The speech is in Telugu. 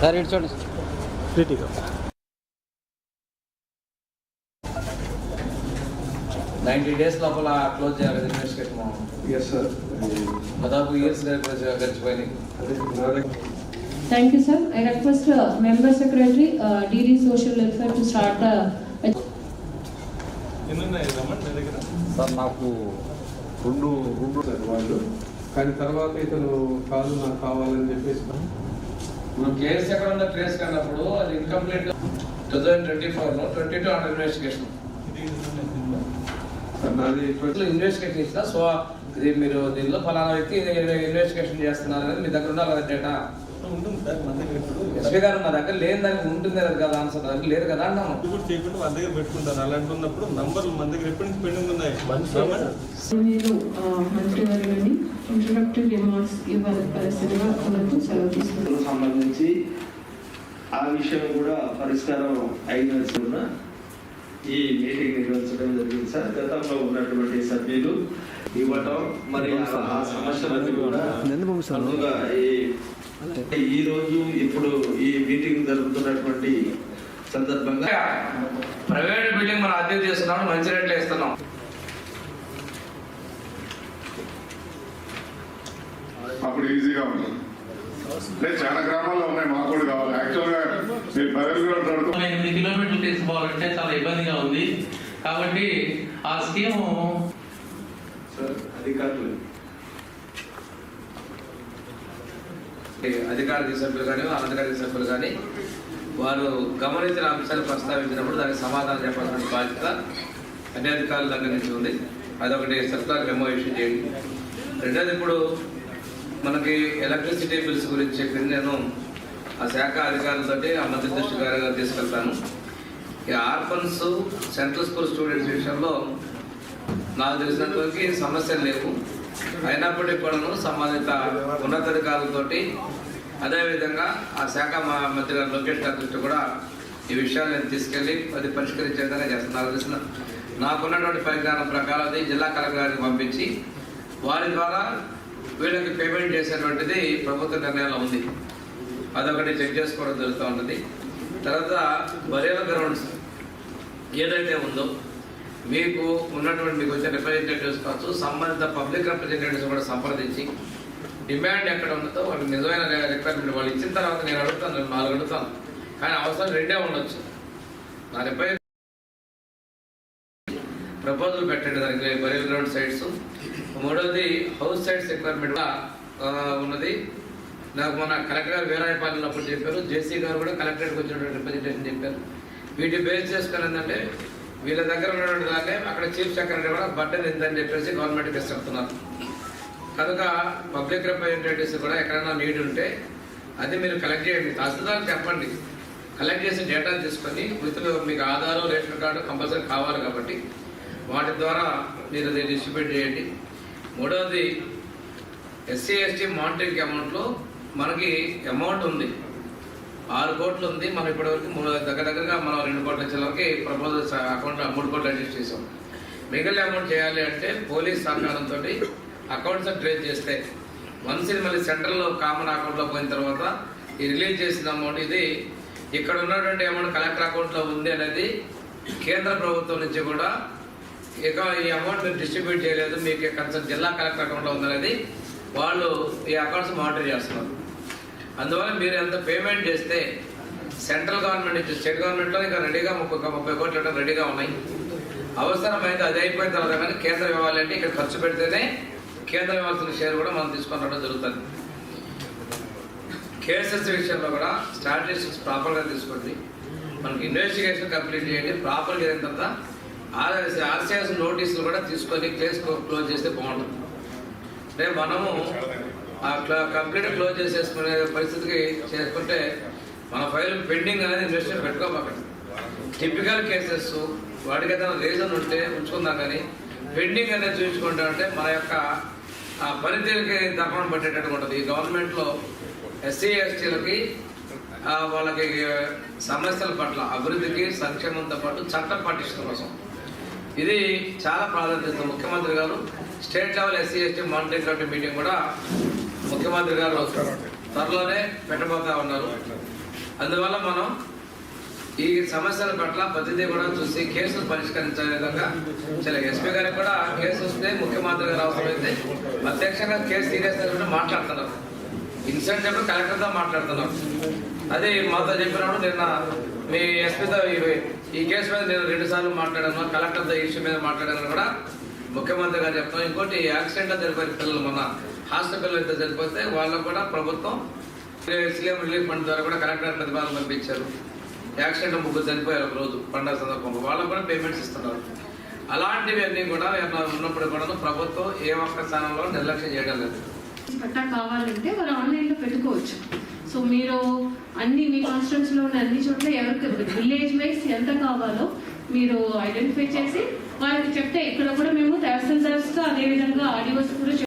సార్ ఇటు చూడండి. ప్రీతిగా. నైంటీ డేస్ లోపల క్లోజ్ చేయాలి ఇన్వెస్టిగేషన్ ఎస్ సార్ దాదాపు years గడిచిపోయినాయి thank you sir I request member secretary DD social welfare to start the sir నాకు రెండు రెండు వాళ్ళు కానీ తర్వాత ఇతను కాదు నాకు కావాలని చెప్పేసి ఇప్పుడు కేసు ఎక్కడ ఉందో ట్రేస్ కన్నప్పుడు అది ఇన్కంప్లీట్ టూ థౌసండ్ ట్వంటీ ఫోర్లో twenty two under investigation investigation ఇచ్చిన సో ఇది మీరు దీనిలో ఫలానా వ్యక్తి ఇన్వెస్టిగేషన్ చేస్తున్నారు మీ దగ్గర ఉండాలి డేటా ఉంటుంది సార్ మన దగ్గర ఇప్పుడు ఎస్పీ గారు నా దగ్గర లేని దానికి ఉంటుంది కదా ఆన్సర్ దగ్గర లేదు కదా అన్నాము ఇది కూడా చేయకుండా మన దగ్గర పెట్టుకుంటారు. అలాంటి ఉన్నప్పుడు నంబర్లు మన దగ్గర ఎప్పటి నుంచి పెండింగ్ ఉన్నాయి? మీరు మంత్రివర్యులని ఇంట్రడక్టరీ రిమార్క్స్ ఇవ్వాల్సిందిగా మనకు సెలవు తీసుకుంటాం కు సంబంధించి ఆ విషయం కూడా పరిష్కారం అయిన ఉన్న ఈ మీటింగ్ నిర్వహించడం జరిగింది సార్. గతంలో ఉన్నటువంటి సభ్యులు ఇవ్వటం మరి ఆ- ఆ సమస్యలన్నీ కూడా ముందుగా ఈ ఈ రోజు ఇప్పుడు ఈ మీటింగ్ జరుగుతున్నటువంటి సందర్భంగా ప్రైవేట్ బిల్డింగ్ మనం అద్దెకు చేస్తున్నాం మంచి రేట్లు ఇస్తున్నాం అప్పుడు ఈజీగా ఉంటుంది అంటే చాలా గ్రామాల్లో ఉన్నాయి మాకు కూడా కావాలి. యాక్చువల్గా మీరు బయలు కూడా మనం ఎనిమిది కిలోమీటర్లు తీసుకోవాలంటే చాలా ఇబ్బందిగా ఉంది. కాబట్టి ఆ స్కీము సార్ అధికారులు అధికారిక సభ్యులు కానీ అనధికారిక సభ్యులు కానీ వారు గమనించిన అంశాలు ప్రస్తావించినప్పుడు దానికి సమాధానం చెప్పాల్సిన బాధ్యత అన్ని అధికారుల దగ్గర నుంచి ఉంది. అదొకటి సర్కార్ మెమో ఇష్యూ చేయండి. రెండోది ఇప్పుడు మనకి ఎలక్ట్రిసిటీ బిల్స్ గురించి చెప్పింది నేను. ఆ శాఖ అధికారులతోటి ఆ మంత్రి దృష్టి గారిగా తీసుకెళ్తాను. ఈ ఆర్ఫన్స్ సెంట్రల్ స్కూల్ స్టూడెంట్స్ విషయంలో నాకు తెలిసినంతవరకు సమస్యలు లేవు. అయినప్పటికీ కూడాను సంబంధిత ఉన్నతాధికారులతోటి అదేవిధంగా ఆ శాఖ మంత్రి గారు లోకేష్ గారి దృష్టి కూడా ఈ విషయాలు నేను తీసుకెళ్ళి అది పరిష్కరించే విధంగా చేస్తున్నారు తెలిసిన నాకున్నటువంటి పరిజ్ఞానం ప్రకారం అది జిల్లా కలెక్టర్ గారికి పంపించి వారి ద్వారా వీళ్ళకి పేమెంట్ చేసేటువంటిది ప్రభుత్వ నిర్ణయంలో ఉంది. అదొకటి చెక్ చేసుకోవడం జరుగుతూ ఉంటుంది తర్వాత బరేల గ్రౌండ్స్ ఏదైతే ఉందో మీకు ఉన్నటువంటి మీకు వచ్చిన రిప్రజెంటేటివ్స్ కావచ్చు సంబంధిత పబ్లిక్ రిప్రజెంటేటివ్స్ కూడా సంప్రదించి డిమాండ్ ఎక్కడ ఉందో వాళ్ళకి నిజమైన రిక్వైర్మెంట్ వాళ్ళు ఇచ్చిన తర్వాత నేను అడుగుతాను నేను నాలుగు అడుగుతాను. కానీ అవసరం రెండే ఉండొచ్చు. నా రిప్రజెంట్ ప్రపోజల్ పెట్టండి దానికి బరియల్ గ్రౌండ్ సైట్స్ మూడోది హౌస్ సైట్స్ రిక్వైర్మెంట్ ఉన్నది. నాకు మన కలెక్టర్ గారు వీరాయపాలెం అప్పుడు చెప్పారు. జేసీ గారు కూడా కలెక్టరేట్కి వచ్చినటువంటి రిప్రజెంటేషన్ చెప్పారు. వీటి బేస్ చేసుకుని ఏంటంటే వీళ్ళ దగ్గర ఉన్నటువంటి దాన్ని అక్కడ చీఫ్ సెక్రటరీ కూడా బట్టన్ ఇందని చెప్పేసి గవర్నమెంట్కి ఇస్తున్నారు. కనుక పబ్లిక్ రిప్రజెంటేటివ్స్ కూడా ఎక్కడైనా నీడ్ ఉంటే అది మీరు కలెక్ట్ చేయండి. తహసీల్దార్ చెప్పండి. కలెక్ట్ చేసిన డేటా తీసుకొని వితులు మీకు ఆధారం రేషన్ కార్డు కంపల్సరీ కావాలి కాబట్టి వాటి ద్వారా మీరు అది డిస్ట్రిబ్యూట్ చేయండి. మూడవది ఎస్సీ ఎస్టీ మానిటరింగ్ అమౌంట్లో మనకి అమౌంట్ ఉంది. ఆరు కోట్లు ఉంది. మనం ఇప్పటివరకు మూడు దగ్గర దగ్గరగా మనం రెండు కోట్ల చిల్లరకి ప్రపోజల్స్ అకౌంట్ మూడు కోట్లు అడ్జస్ట్ చేసాం మిగిలిన అమౌంట్ చేయాలి అంటే పోలీస్ సహకారంతో అకౌంట్స్ ట్రేస్ చేస్తే వన్స్ ఇది మళ్ళీ సెంట్రల్లో కామన్ అకౌంట్లో పోయిన తర్వాత ఈ రిలీజ్ చేసిన అమౌంట్ ఇది ఇక్కడ ఉన్నటువంటి అమౌంట్ కలెక్టర్ అకౌంట్లో ఉంది అనేది కేంద్ర ప్రభుత్వం నుంచి కూడా ఇక ఈ అమౌంట్ మీరు డిస్ట్రిబ్యూట్ చేయలేదు. మీకు కన్సర్న్ జిల్లా కలెక్టర్ అకౌంట్లో ఉందనేది వాళ్ళు ఈ అకౌంట్స్ మానిటర్ చేస్తున్నారు. అందువల్ల మీరు ఎంత పేమెంట్ చేస్తే సెంట్రల్ గవర్నమెంట్ నుంచి స్టేట్ గవర్నమెంట్లో ఇంకా రెడీగా ముప్పై ముప్పై కోట్లు రెడీగా ఉన్నాయి. అవసరమైతే అది అయిపోయిన తర్వాత కానీ కేంద్రం ఇవ్వాలంటే ఇక్కడ ఖర్చు పెడితేనే కేంద్రం ఇవ్వాల్సిన షేర్ కూడా మనం తీసుకొని రావడం జరుగుతుంది. కేసెస్ విషయంలో కూడా స్టాటిస్టిక్స్ ప్రాపర్గా తీసుకోండి. మనకి ఇన్వెస్టిగేషన్ కంప్లీట్ చేయండి. ప్రాపర్గా అయిన తర్వాత ఆర్ఎస్ ఆర్సీఎస్ నోటీసులు కూడా తీసుకొని కేసు క్లోజ్ చేస్తే బాగుంటుంది. రేపు మనము ఆ కంప్లీట్ క్లోజ్ చేసేసుకునే పరిస్థితికి చేసుకుంటే మన ఫైల్ పెండింగ్ అనేది ఇన్వెస్టిగేషన్ పెట్టుకోమాకండి. టిపికల్ కేసెస్ వాటికి ఏదైనా రీజన్ ఉంటే ఉంచుకుందాం కానీ పెండింగ్ అనేది చూపించుకుంటా అంటే మన యొక్క పనితీరుకి దర్పణం పట్టేటట్టు ఉంటుంది. ఈ గవర్నమెంట్లో ఎస్సీ ఎస్టీలకి వాళ్ళకి సమస్యల పట్ల అభివృద్ధికి సంక్షేమంతో పాటు చట్టం పాటించడం కోసం. ఇది చాలా ప్రాధాన్యత ముఖ్యమంత్రి గారు state level SC ST monitoring committee meeting కూడా ముఖ్యమంత్రి గారు త్వరలోనే పెట్టబోతా ఉన్నారు. అందువల్ల మనం ఈ సమస్యల పట్ల ప్రతిదీ కూడా చూసి కేసులు పరిష్కరించే విధంగా చాలా ఎస్పీ గారికి కూడా కేసు వస్తే ముఖ్యమంత్రి గారు అవసరమైతే ప్రత్యక్షంగా కేసు సీరియస్ మాట్లాడుతున్నారు. ఇన్సిడెంట్ అప్పుడు కలెక్టర్తో మాట్లాడుతున్నారు. అది మాతో చెప్పినప్పుడు నిన్న మీ ఎస్పీతో ఈ- కేసు మీద నేను రెండు సార్లు మాట్లాడాను. కలెక్టర్తో ఈ ఇష్యూ మీద మాట్లాడాను కూడా ముఖ్యమంత్రి గారు చెప్తాం ఇంకోటి యాక్సిడెంట్ జరిపారు పిల్లలు మొన్న హాస్టల్ అయితే చనిపోతే వాళ్ళకు కూడా ప్రభుత్వం సీఎం రిలీఫ్ ఫండ్ ద్వారా కూడా కలెక్టర్ ప్రతిపాదన పంపించారు. యాక్సిడెంట్ ముగ్గురు చనిపోయారు ఒక రోజు పండగ సందర్భంలో వాళ్ళకు కూడా పేమెంట్స్ ఇస్తున్నారు. అలాంటివి అన్నీ కూడా ఉన్నప్పుడు కూడా ప్రభుత్వం ఏ ఒక్క స్థానంలో నిర్లక్ష్యం చేయడం లేదు. పట్టా కావాలంటే వారు ఆన్లైన్లో పెట్టుకోవచ్చు. సో మీరు అన్ని మీ కాన్స్టిట్యూన్స్లో ఉన్న అన్ని చోట్ల ఎవరికి విలేజ్ వైజ్ ఎంత కావాలో మీరు ఐడెంటిఫై చేసి వాళ్ళకి చెప్తే ఇక్కడ కూడా మేము తహసీల్దార్స్తో అదే విధంగా ఆడియోస్ కూడా